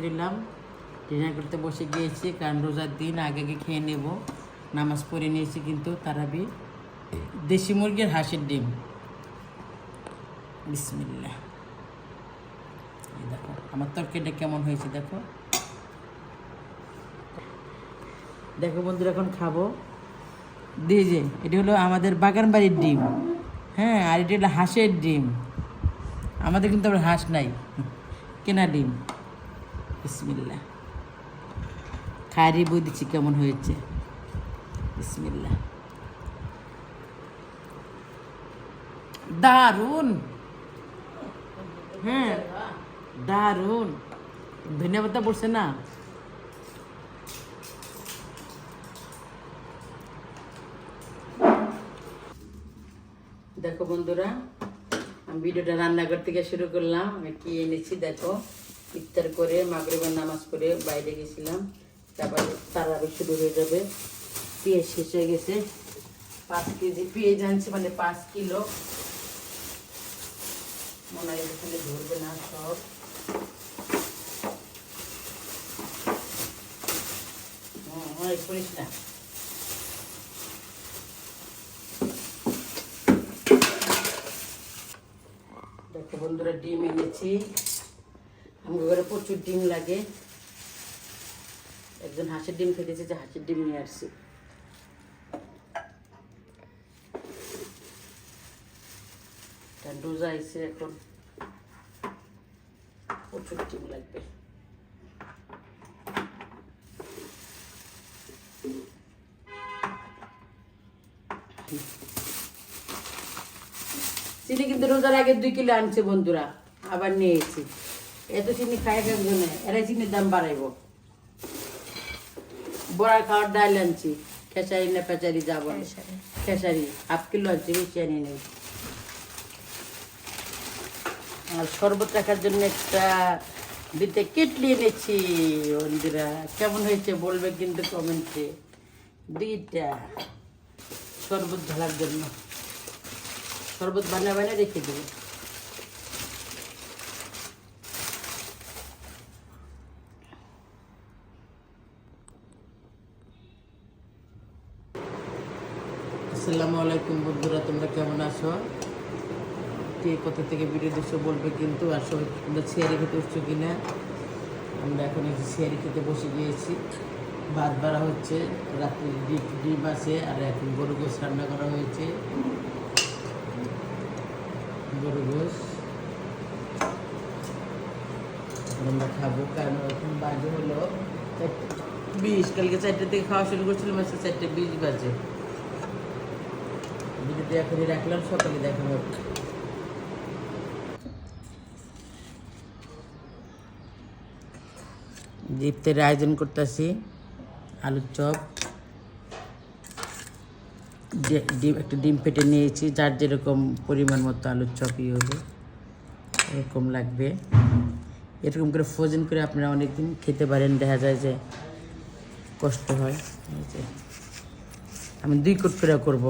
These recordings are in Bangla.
নিলাম ডিনার করতে বসে গিয়েছি, কারণ রোজার দিন আগে আগে খেয়ে নেব। নামাজ পড়ে নিয়েছি কিন্তু তারা তারাবি। দেশি মুরগির হাঁসের ডিম। বিসমিল্লা দেখো, আমার তরকারিটা কেমন হয়েছে দেখো। দেখো বন্ধুরা, এখন খাব। দিয়ে যে, এটা হলো আমাদের বাগান বাড়ির ডিম। হ্যাঁ আর এটা হলো হাঁসের ডিম। আমাদের কিন্তু আবার হাঁস নাই। কেনা ডিম। বিসমিল্লা খায়ারি বই দিচ্ছি কেমন হয়েছে? বিসমিল্লা দারুণ হ্যাঁ দারুণ ধনিয়া পাতা পড়ছে না? দেখো বন্ধুরা, আমি ভিডিওটা রান্নাঘর থেকে শুরু করলাম। আমি কি এনেছি দেখো? ইফতার করে, মাগরিবার নামাজ পড়ে বাইরে গেছিলাম। তারপর তারাবি শুরু হয়ে যাবে। পেঁয়াজ শেষ হয়ে গেছে। পাঁচ কেজি পেঁয়াজ আনছি মানে পাঁচ কিলো। মনে হয় এখানে ধরবে না সব। করিস না। দেখো বন্ধুরা, ডিম এনেছি। ঘরে প্রচুর ডিম লাগে। একজন হাঁসের ডিম খেতেছে যে হাঁসের ডিম নিয়ে আসছি। ডোজা এসে এখন। প্রচুর ডিম লাগবে। চিনি কিন্তু রোজার আগে দুই কিলো আনছে বন্ধুরা, আবার নিয়েছি এত চিনি খাই একজন এরা চিনির দাম বাড়াইব। বড়া খাওয়ার ডাল আনছি খেসারি না পেঁচারি যাব খেসারি। হাফ কিলো আনছি বেশি আনি নেই। আর শরবত রাখার জন্য একটা দিতে কেটলি এনেছি বন্ধুরা কেমন হয়েছে বলবে কিন্তু কমেন্টে। দুইটা শরবত ঢালার জন্য। শরবত বানা বানা রেখে দেবো। আসসালামু আলাইকুম বন্ধুরা, তোমরা কেমন আছো? কে কোথা থেকে ভিডিও দেখছ বলবে কিন্তু আর সবাই তোমরা শেয়ারি খেতে উঠছো কি না আমরা এখন একটু শেয়ারি খেতে বসে গিয়েছি। ভাত বাড়া হচ্ছে, রাত্রি ডিম আছে, আর এখন গরু গোস রান্না করা হয়েছে। গরু গোস আমরা খাব, কারণ এখন বাজে হলো বিশ, কালকে চারটে থেকে খাওয়া শুরু করছিলাম চারটে বিশ বাজে। এখনই রাখলাম, সকালে দেখা হবে। ইফতারের আয়োজন করতেছি, আলুর চপ। ডিম, একটা ডিম ফেটে নিয়েছি, যার যেরকম পরিমাণ মতো আলুর চপই হবে, এরকম লাগবে। এরকম করে ফ্রোজেন করে আপনারা অনেকদিন খেতে পারেন, দেখা যায় যে কষ্ট হয়। আমি দুই কোট করে করব।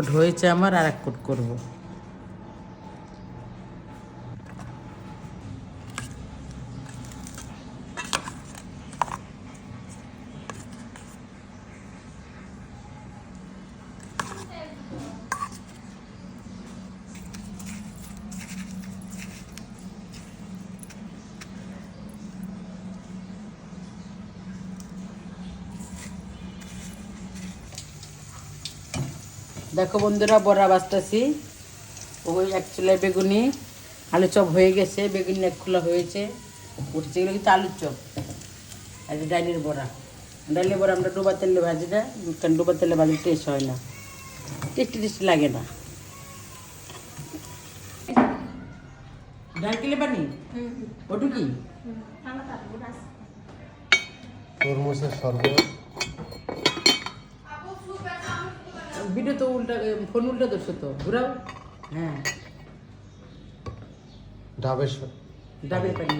কোট হয়েছে আমার আর এক কোট করব। দেখো বন্ধুরা বড়া বাজতেছি। ওই এক চুলায় বেগুনি আলু চপ হয়ে গেছে বেগুনি এক খোলা হয়েছে। উঠছে গেলে কিন্তু আলুর চপ আর এটা ডাইলের বড়া। ডাইলের বড়া আমরা ডোবা তেলে ভাজি না কারণ ডোবা তেলে ভাজি টেস্ট হয় না। টেস্টি টেস্টি লাগে না। ডাল কিলে পানি ওটু কি? তরমুজের শরবত। ভিডিও তো উল্টা ফোন উল্টা ধরছো তো ঘুরাও। হ্যাঁ। ডাবের ডাবের পানি।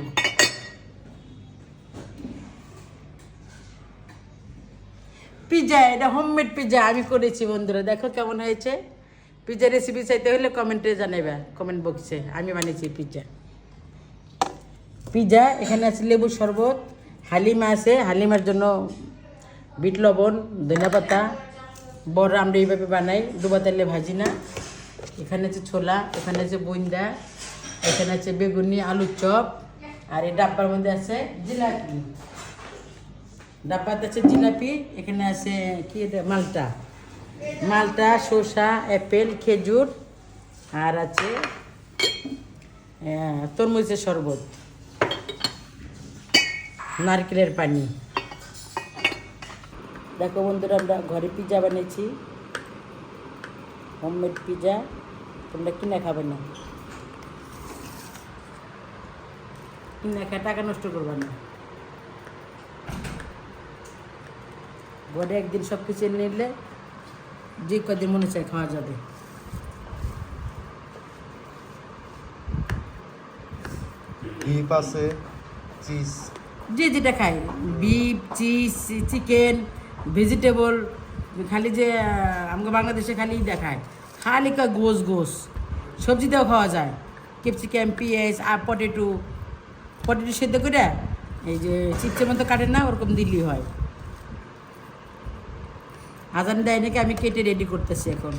পিজা এটা হোমমেড পিজা আমি করেছি বন্ধুরা দেখো কেমন হয়েছে। পিজা রেসিপি চাইতে হলে কমেন্টে জানাবে কমেন্ট বক্সে আমি বানিয়েছি পিজা পিজা এখানে আছে লেবু শরবত হালিমা আছে হালিমার জন্য বিট লবণ ধনিয়া পাতা বড় আমরা এইভাবে বানাই ডুবা তেলে ভাজি না। এখানে আছে ছোলা, এখানে আছে বইন্দা, এখানে আছে বেগুনি, আলুর চপ, আর এই ডাব্বার মধ্যে আছে জিলাপি। ডাব্বাতে আছে জিলাপি, এখানে আছে কি মালটা। মালটা, শসা অ্যাপেল খেজুর, আর আছে তরমুজের শরবত। নারকেলের পানি। দেখো বন্ধুরা আমরা ঘরে পিজা বানিয়েছি। হোমমেড পিজা তোমরা কিনে খাবে না। কিনে খায় টাকা নষ্ট করবে না। ঘরে একদিন সব কিছু এনে নিলে যে কদিন মনে চায় খাওয়া যাবে। ডিপ আছে চিজ যে যেটা খায় বিফ চিজ চিকেন ভেজিটেবল খালি যে আমাকে বাংলাদেশে খালি দেখায়। খালি কা গোস গোস। সবজিতেও খাওয়া যায়। ক্যাপসিকাম, পেঁয়াজ আর পটেটো পটেটো সেদ্ধ করে এই যে চিপসের মতো কাটে না, ওরকম দিল্লি হয়। আজান দেয় নাকি, আমি কেটে রেডি করতেছি এখন।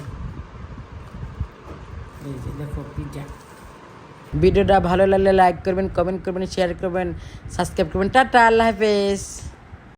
এই যে দেখো পিজ্জা ভিডিওটা ভালো লাগলে লাইক করবেন কমেন্ট করবেন শেয়ার করবেন সাবস্ক্রাইব করবেন। টাটা, আল্লাহ হাফেজ।